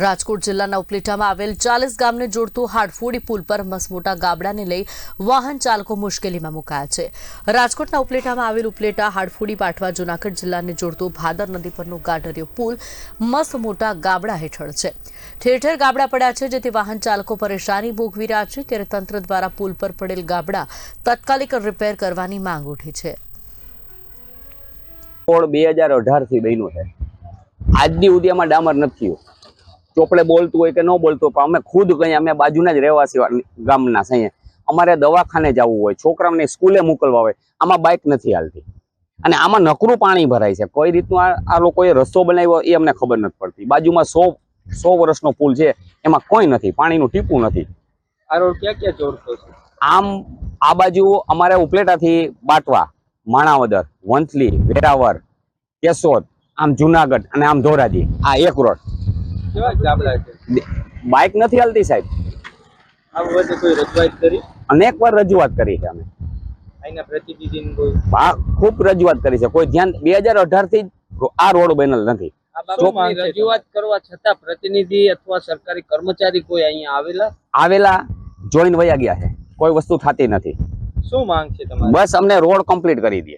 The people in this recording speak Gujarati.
રાજકોટ જિલ્લાના ઉપલેટામાં આવેલ ચાલીસ ગામને જોડતું હાડફોડી પુલ પર મસમોટા ગાબડાને લઈ વાહન ચાલકો મુશ્કેલીમાં મુકાયા છે. રાજકોટના ઉપલેટામાં આવેલ ઉપલેટા હાડફોડી પાટવા જૂનાગઢ જિલ્લાને જોડતો ભાદર નદી પરનો ગાઢરિયો પુલ મસમોટા ગાબડા હેઠળ છે. ઠેર ઠેર ગાબડા પડ્યા છે, જેથી વાહન ચાલકો પરેશાની ભોગવી રહ્યા છે, ત્યારે તંત્ર દ્વારા પુલ પર પડેલ ગાબડા તાત્કાલિક રિપેર કરવાની માંગ ઉઠી છે. બે હજાર અઢારથી બન્યું છે. આજની ઉદ્યામાં ડામર નથી થયું. ચોપડે બોલતું હોય કે ન બોલતું હોય પણ અમે ખુદ કહીએ અમે બાજુના જ રહેવાસી ગામના છીએ. અમારે દવાખાને જવું હોય છોકરાઓને સ્કૂલે મોકલવા હોય આમાં બાઇક નથી હાલતી. અને આમાં નકરું પાણી ભરાય છે. કઈ રીતનું આ લોકોએ રસ્તો બનાવ્યો એ અમને ખબર નથી પડતી. બાજુમાં સો સો વર્ષનો પુલ છે એમાં કોઈ નથી પાણીનું ટીપું નથી. આ રોડ ક્યાં ક્યાં જોડતો છે? આમ આ બાજુ અમારે ઉપલેટાથી બાટવા માણાવદર વંથલી વેરાવર કેશોદ આમ જુનાગઢ અને આમ ધોરાજી. આ એક રોડ. બાઇક નથી હાલતી સાહેબ. અનેક વાર રજૂઆત કરી છે અમે. હા ખૂબ રજૂઆત કરી છે. કોઈ ધ્યાન બે હજાર અઢારથી આ રોડ બનેલ નથી. રજૂઆત કરવા છતાં પ્રતિનિધિ અથવા સરકારી કર્મચારી કોઈ અહીંયા આવેલા? આવેલા જોઈન વયા ગયા છે. કોઈ વસ્તુ થતી નથી. શું માંગ છે તમારી? બસ અમને રોડ કમ્પ્લીટ કરી દે.